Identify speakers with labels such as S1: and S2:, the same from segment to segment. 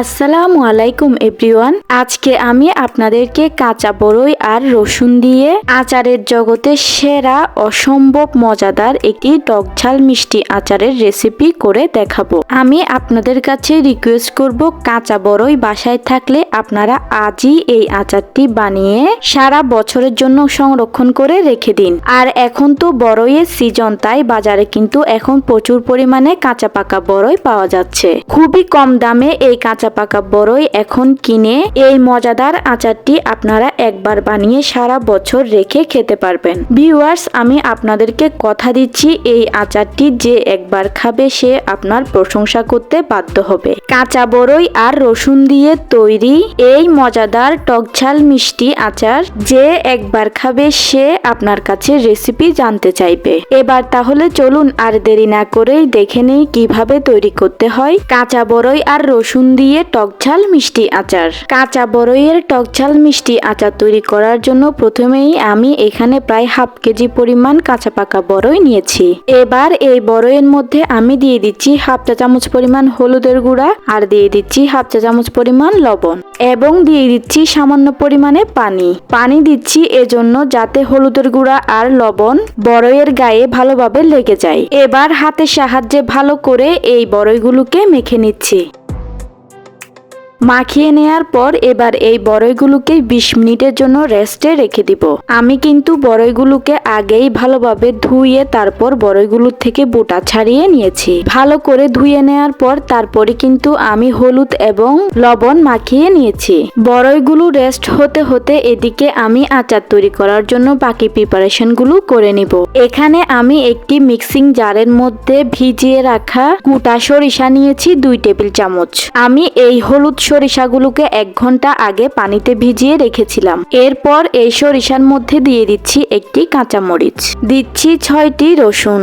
S1: আসসালামু আলাইকুম এভরিওয়ান। আজকে আমি আপনাদেরকে কাঁচা বড়ই আর রসুন দিয়ে আচারের জগতে সেরা, অসম্ভব মজাদার একটি টকঝাল মিষ্টি আচারের রেসিপি করে দেখাবো। আমি আপনাদের কাছে রিকোয়েস্ট করব কাঁচা বড়ই বাসায় থাকলে আপনারা আজই এই আচারটি বানিয়ে সারা বছরের জন্য সংরক্ষণ করে রেখে দিন। আর এখন তো বড়ইয়ের সিজন তাই বাজারে কিন্তু এখন প্রচুর পরিমাণে কাঁচা পাকা বড়ই পাওয়া যাচ্ছে। খুবই কম দামে এই কাঁচা পাকা বড়ই এখন কিনে এই মজাদার আচারটি আপনারা একবার বানিয়ে সারা বছর রেখে খেতে পারবেন। ভিউয়ার্স, আমি আপনাদেরকে কথা দিচ্ছি এই আচারটি যে একবার খাবে সে আপনার প্রশংসা করতে বাধ্য হবে। কাঁচা বড়ই আর রসুন দিয়ে তৈরি এই মজাদার টকঝাল মিষ্টি আচার যে একবার খাবে সে আপনার কাছে রেসিপি জানতে চাইবে। এবার তাহলে চলুন আর দেরি না করেই দেখে নেই কীভাবে তৈরি করতে হয়। কাঁচা বড়ই আর রসুন দিয়ে টকঝাল মিষ্টি আচার। কাঁচা বড়ইয়ের টকঝাল মিষ্টি আচার তৈরি করার জন্য প্রথমেই আমি এখানে প্রায় হাফ কেজি পরিমাণ কাঁচা পাকা বড়ই নিয়েছি। এবার এই বড়ইয়ের মধ্যে আমি দিয়ে দিচ্ছি হাফ চা চামচ পরিমাণ হলুদের গুঁড়া আর দিয়ে দিচ্ছি হাফ চা চামচ পরিমাণ লবণ এবং দিয়ে দিচ্ছি সামান্য পরিমাণে পানি। পানি দিচ্ছি এজন্য যাতে হলুদের গুঁড়া আর লবণ বড়ইয়ের গায়ে ভালোভাবে লেগে যায়। এবার হাতের সাহায্যে ভালো করে এই বড়ইগুলোকে মেখে নিচ্ছি। মাখিয়ে নেয়ার পর এবার এই বড়ইগুলোকে ২০ মিনিটের জন্য রেস্টে রেখে দিব। আমি কিন্তু বড়ইগুলোকে আগেই ভালোভাবে ধুয়ে তারপর বড়ইগুলোর থেকে বোটা ছাড়িয়ে নিয়েছি। ভালো করে ধুয়ে নেয়ার পর তারপরে কিন্তু আমি হলুদ এবং লবণ মাখিয়ে নিয়েছি। বড়ইগুলো রেস্ট হতে হতে এদিকে আমি আচার তৈরি করার জন্য বাকি প্রিপারেশনগুলো করে নিব। এখানে আমি একটি মিক্সিং জারের মধ্যে ভিজিয়ে রাখা গোটা সরিষা নিয়েছি দুই টেবিল চামচ। আমি এই হলুদ সরিষাগুলোকে এক ঘণ্টা আগে পানিতে ভিজিয়ে রেখেছিলাম। এরপর এই সরিষার মধ্যে দিয়ে দিচ্ছি একটি কাঁচামরিচ। দিচ্ছি ছয়টি রসুন।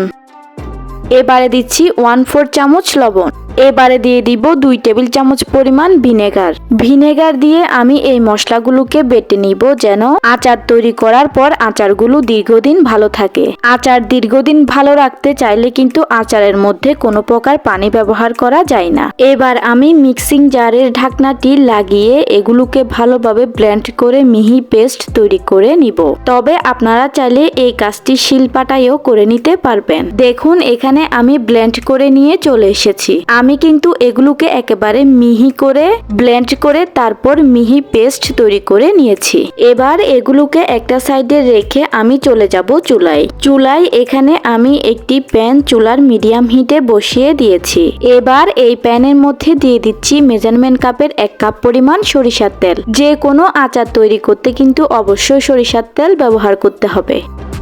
S1: এবারে দিচ্ছি ওয়ান ফোর চামচ লবণ। এবারে দিয়ে দিব দুই টেবিল চামচ পরিমাণ ভিনেগার। ভিনেগার দিয়ে আমি এই মশলাগুলোকে বেটে নিব যেন আচার তৈরি করার পর আচারগুলো দীর্ঘদিন ভালো থাকে। আচার দীর্ঘদিন ভালো রাখতে চাইলে কিন্তু আচারের মধ্যে কোনো প্রকার পানি ব্যবহার করা যায় না। এবার আমি মিক্সিং জারের ঢাকনাটি লাগিয়ে এগুলোকে ভালোভাবে ব্লেন্ড করে মিহি পেস্ট তৈরি করে নিব। তবে আপনারা চাইলে এই কাজটি শিলপাটায়ও করে নিতে পারবেন। দেখুন, এখানে আমি ব্লেন্ড করে নিয়ে চলে এসেছি। আমি কিন্তু এগুলোকে একেবারে মিহি করে ব্লেন্ড করে, তারপর মিহি পেস্ট তৈরি করে নিয়েছি। এবার এগুলোকে একটা সাইডে রেখে আমি চলে যাব চুলায়। চুলায় এখানে আমি একটি প্যান চুলার মিডিয়াম হিটে বসিয়ে দিয়েছি। এবার এই প্যানের মধ্যে দিয়ে দিচ্ছি মেজারমেন্ট কাপের এক কাপ পরিমাণ সরিষার তেল। যে কোনো আচার তৈরি করতে কিন্তু অবশ্যই সরিষার তেল ব্যবহার করতে হবে।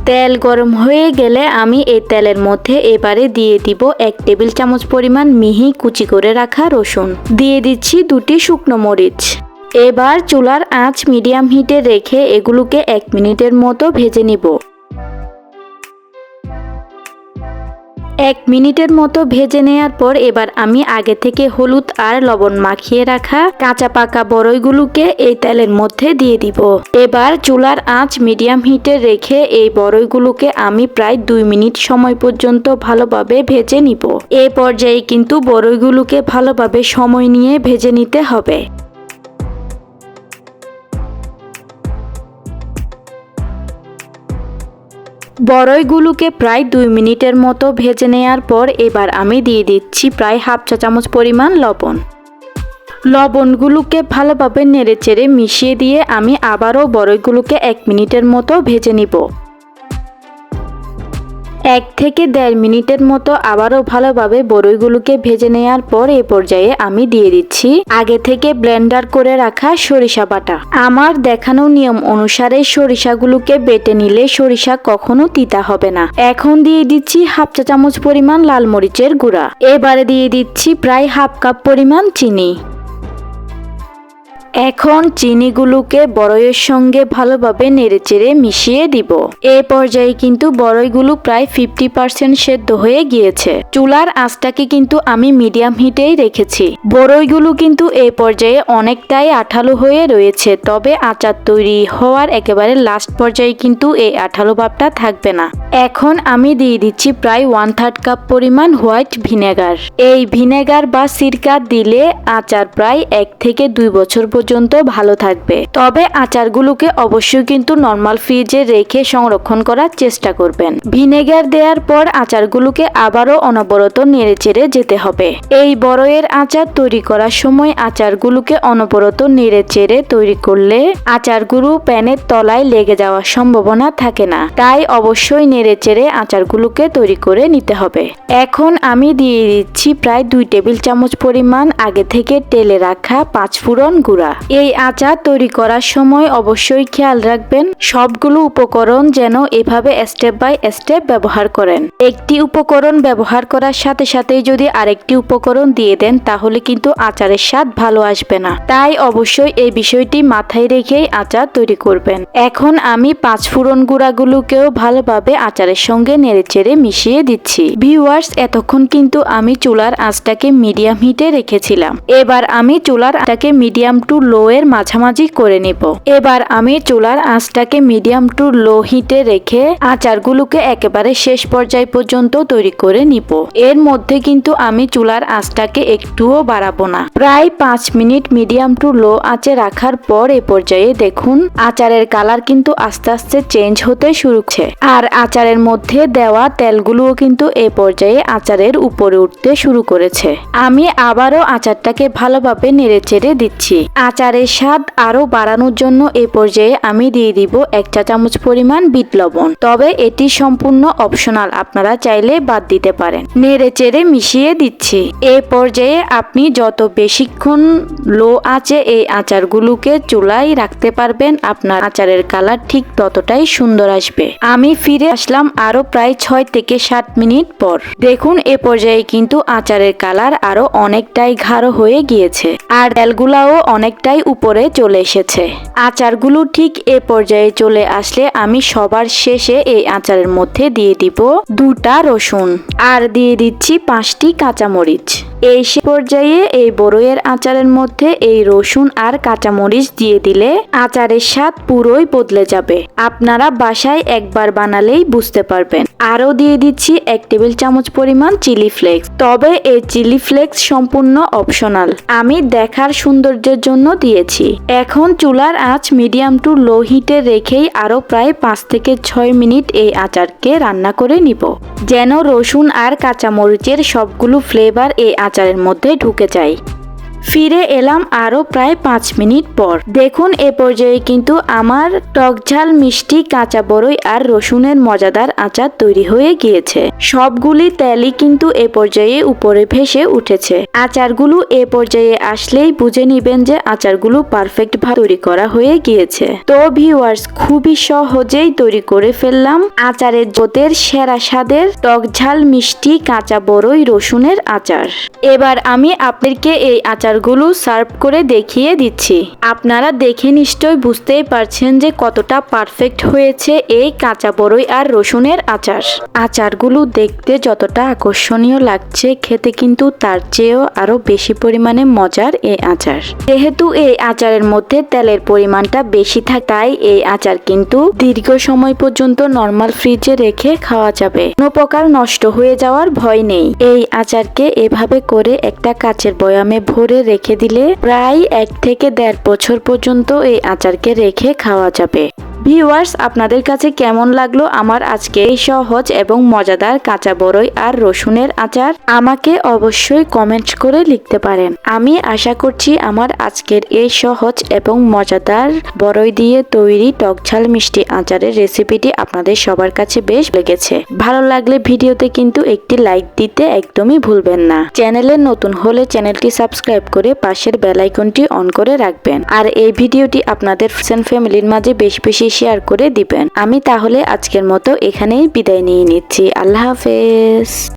S1: তেল গরম হয়ে গেলে আমি এই তেলের মধ্যে এবারে দিয়ে দিব এক টেবিল চামচ পরিমাণ মিহি কুচি করে রাখা রসুন। দিয়ে দিচ্ছি দুটি শুকনো মরিচ। এবার চুলার আঁচ মিডিয়াম হিটে রেখে এগুলোকে এক মিনিটের মতো ভেজে নিব। এক মিনিটের মতো ভেজে নেয়ার পর এবার আমি আগে থেকে হলুদ আর লবণ মাখিয়ে রাখা কাঁচা পাকা বড়ইগুলোকে এই তেলের মধ্যে দিয়ে দিব। এবার চুলার আঁচ মিডিয়াম হিটে রেখে এই বড়ইগুলোকে আমি প্রায় দুই মিনিট সময় পর্যন্ত ভালোভাবে ভেজে নিব। এ পর্যায়ে কিন্তু বড়ইগুলোকে ভালোভাবে সময় নিয়ে ভেজে নিতে হবে। বড়ইগুলোকে প্রায় দুই মিনিটের মতো ভেজে নেওয়ার পর এবার আমি দিয়ে দিচ্ছি প্রায় হাফ চা চামচ পরিমাণ লবণ। লবণগুলোকে ভালোভাবে নেড়েচেড়ে মিশিয়ে দিয়ে আমি আবারও বড়ইগুলোকে এক মিনিটের মতো ভেজে নিব। এক থেকে দেড় মিনিটের মতো আবারও ভালোভাবে বড়ইগুলোকে ভেজে নেওয়ার পর এ পর্যায়ে আমি দিয়ে দিচ্ছি আগে থেকে ব্লেন্ডার করে রাখা সরিষা বাটা। আমার দেখানো নিয়ম অনুসারে সরিষাগুলোকে বেটে নিলে সরিষা কখনো তিতা হবে না। এখন দিয়ে দিচ্ছি হাফ চা চামচ পরিমাণ লাল মরিচের গুঁড়া। এবারে দিয়ে দিচ্ছি প্রায় হাফ কাপ পরিমাণ চিনি। এখন চিনিগুলোকে বড়ইয়ের সঙ্গে ভালোভাবে নেড়েচেড়ে মিশিয়ে দিব। এ পর্যায়ে কিন্তু বড়ইগুলো প্রায় ফিফটি পার্সেন্ট সেদ্ধ হয়ে গিয়েছে। চুলার আঁচটাকে কিন্তু আমি মিডিয়াম হিটেই রেখেছি। বড়ইগুলো কিন্তু এই পর্যায়ে অনেকটাই আঠালো হয়ে রয়েছে, তবে আচার তৈরি হওয়ার একেবারে লাস্ট পর্যায়ে কিন্তু এই আঠালো ভাবটা থাকবে না। এখন আমি দিয়ে দিচ্ছি প্রায় ওয়ান থার্ড কাপ পরিমাণ হোয়াইট ভিনেগার। এই ভিনেগার বা সিরকা দিলে আচার প্রায় এক থেকে দুই বছর পর্যন্ত ভালো থাকবে। তবে আচারগুলোকে অবশ্যই কিন্তু নর্মাল ফ্রিজে রেখে সংরক্ষণ করার চেষ্টা করবেন। ভিনেগার দেওয়ার পর আচারগুলোকে আবারও অনবরত নেড়েচেড়ে যেতে হবে। এই বড়য়ের আচার তৈরি করার সময় আচারগুলোকে অনবরত নেড়েচেড়ে তৈরি করলে আচারগুলো প্যানের তলায় লেগে যাওয়ার সম্ভাবনা থাকে না। তাই অবশ্যই নেড়েচেড়ে আচারগুলোকে তৈরি করে নিতে হবে। এখন আমি দিয়ে দিচ্ছি প্রায় দুই টেবিল চামচ পরিমাণ আগে থেকে তেলে রাখা পাঁচ পাঁচফোড়ন গুঁড়া। এই আচার তৈরি করার সময় অবশ্যই খেয়াল রাখবেন, সবগুলো উপকরণ যেন এভাবে স্টেপ বাই স্টেপ ব্যবহার করেন। একটি উপকরণ ব্যবহার করার সাথে সাথেই যদি আরেকটি উপকরণ দিয়ে দেন, তাহলে কিন্তু আচারের স্বাদ ভালো আসবে না। তাই অবশ্যই এই বিষয়টি মাথায় রেখেই আচার তৈরি করবেন। এখন আমি পাঁচফোড়ন গুঁড়াগুলোকেও ভালোভাবে আচারের সঙ্গে নেড়েচেড়ে মিশিয়ে দিচ্ছি। ভিউয়ার্স, এতক্ষণ কিন্তু আমি চুলার আঁচটাকে মিডিয়াম হিটে রেখেছিলাম। এবার আমি চুলার আঁচটাকে মিডিয়াম টু লো এর মাঝামাঝি করে নিব। এবার আমি চুলার আঁচটাকে মিডিয়াম টু লো হিটে রেখে আচারগুলোকে একেবারে শেষ পর্যায় পর্যন্ত তৈরি করে নিব। এর মধ্যে কিন্তু আমি চুলার আঁচটাকে একটুও বাড়াবো না। প্রায় পাঁচ মিনিট মিডিয়াম টু লো আঁচে রাখার পর এ পর্যায়ে দেখুন, আচারের কালার কিন্তু আস্তে আস্তে চেঞ্জ হতে শুরু হচ্ছে আর আচারের মধ্যে দেওয়া তেলগুলোও কিন্তু এ পর্যায়ে আচারের উপরে উঠতে শুরু করেছে। আমি আবারও আচারটাকে ভালোভাবে নেড়ে চেড়ে দিচ্ছি। আচারের স্বাদ আরও বাড়ানোর জন্য এ পর্যায়ে আমি দিয়ে দিব এক চা চামচ পরিমাণ বিট লবণ। তবে এটি সম্পূর্ণ অপশনাল, আপনারা চাইলে বাদ দিতে পারেন। নেড়ে চেড়ে মিশিয়ে দিচ্ছি। এ পর্যায়ে আপনি যত বেশিক্ষণ লো আছে এই আচারগুলোকে চুলায় রাখতে পারবেন, আপনার আচারের কালার ঠিক ততটাই সুন্দর আসবে। আমি ফিরে আসলাম আরও প্রায় ছয় থেকে সাত মিনিট পর। দেখুন, এ পর্যায়ে কিন্তু আচারের কালার আরও অনেকটাই গাঢ় হয়ে গিয়েছে। আর তেলগুলাও অনেকটাই উপরে চলে এসেছে। আচারগুলো ঠিক এ পর্যায়ে চলে আসলে আমি সবার শেষে এই আচারের মধ্যে দিয়ে দিব দুটা রসুন। আর দিয়ে দিচ্ছি পাঁচটি কাঁচামরিচ। এই সে পর্যায়ে এই বড়ইয়ের আচারের মধ্যে এই রসুন আর কাঁচামরিচ দিয়ে দিলে আচারের স্বাদ পুরোই বদলে যাবে। আপনারা বাসায় একবার বানালেই বুঝতে পারবেন। আরও দিয়ে দিচ্ছি এক টেবিল চামচ পরিমাণ চিলি ফ্লেক্স। তবে এই চিলি ফ্লেক্স সম্পূর্ণ অপশনাল। আমি দেখার সৌন্দর্যের জন্য দিয়েছি। এখন চুলার আঁচ মিডিয়াম টু লো হিটে রেখেই আরও প্রায় পাঁচ থেকে ছয় মিনিট এই আচারকে রান্না করে নিব। যেন রসুন আর কাঁচামরিচের সবগুলো ফ্লেভার এই আচারের মধ্যে ঢুকে যায়। ফিরে এলাম আরও প্রায় পাঁচ মিনিট পর। দেখুন, এ পর্যায়ে কিন্তু আমার টকঝাল মিষ্টি কাঁচা বড়ই আর রসুনের মজাদার আচার তৈরি হয়ে গিয়েছে। সবগুলি তেলই কিন্তু এ পর্যায়ে উপরে ভেসে উঠেছে। আচারগুলো এ পর্যায়ে আসলেই বুঝে নিবেন যে আচারগুলো পারফেক্ট ভাবে তৈরি করা হয়ে গিয়েছে। তো ভিউয়ার্স খুবই সহজেই তৈরি করে ফেললাম আচারের জোতের সেরা স্বাদের টকঝাল মিষ্টি কাঁচা বড়ই রসুনের আচার। এবার আমি আপনাদেরকে এই আচারগুলো সার্ভ করে দেখিয়ে দিচ্ছি। আপনারা দেখে নিশ্চয় বুঝতেই পারছেন যে কতটা পারফেক্ট হয়েছে এই কাঁচা বড়ই আর রসুনের আচার। আচারগুলো দেখতে যতটা আকর্ষণীয় লাগছে, খেতে কিন্তু তার চেয়েও আরও বেশি পরিমাণে মজার এই আচার। যেহেতু এই আচারের মধ্যে তেলের পরিমাণটা বেশি থাকে, তাই এই আচার কিন্তু দীর্ঘ সময় পর্যন্ত নর্মাল ফ্রিজে রেখে খাওয়া যাবে। কোনো প্রকার নষ্ট হয়ে যাওয়ার ভয় নেই। এই আচারকে এভাবে করে একটা কাচের বয়ামে ভরে রেখে দিলে প্রায় এক থেকে দেড় বছর পর্যন্ত এই আচারকে রেখে খাওয়া যাবে। ভিউয়ার্স আপনাদের কাছে কেমন লাগল আমার আজকে এই সহজ এবং মজাদার কাঁচা বড়ই আর রসুনের আচার? আমাকে অবশ্যই কমেন্ট করে লিখতে পারেন। আমি আশা করছি আমার আজকের এই সহজ এবং মজাদার বড়ই দিয়ে তৈরি টকঝাল মিষ্টি আচারের রেসিপিটি আপনাদের সবার কাছে বেশ লেগেছে। ভালো লাগলে ভিডিওতে কিন্তু একটি লাইক দিতে একদমই ভুলবেন না। চ্যানেলে নতুন হলে চ্যানেলটি সাবস্ক্রাইব করে পাশের বেল আইকনটি অন করে রাখবেন। আর এই ভিডিওটি আপনাদের ফ্রেন্ড ফ্যামিলির মাঝে বেশ বেশি শেয়ার করে দিবেন। আমি তাহলে আজকের মতো এখানেই বিদায় নিয়ে নিচ্ছি। আল্লাহ হাফেজ।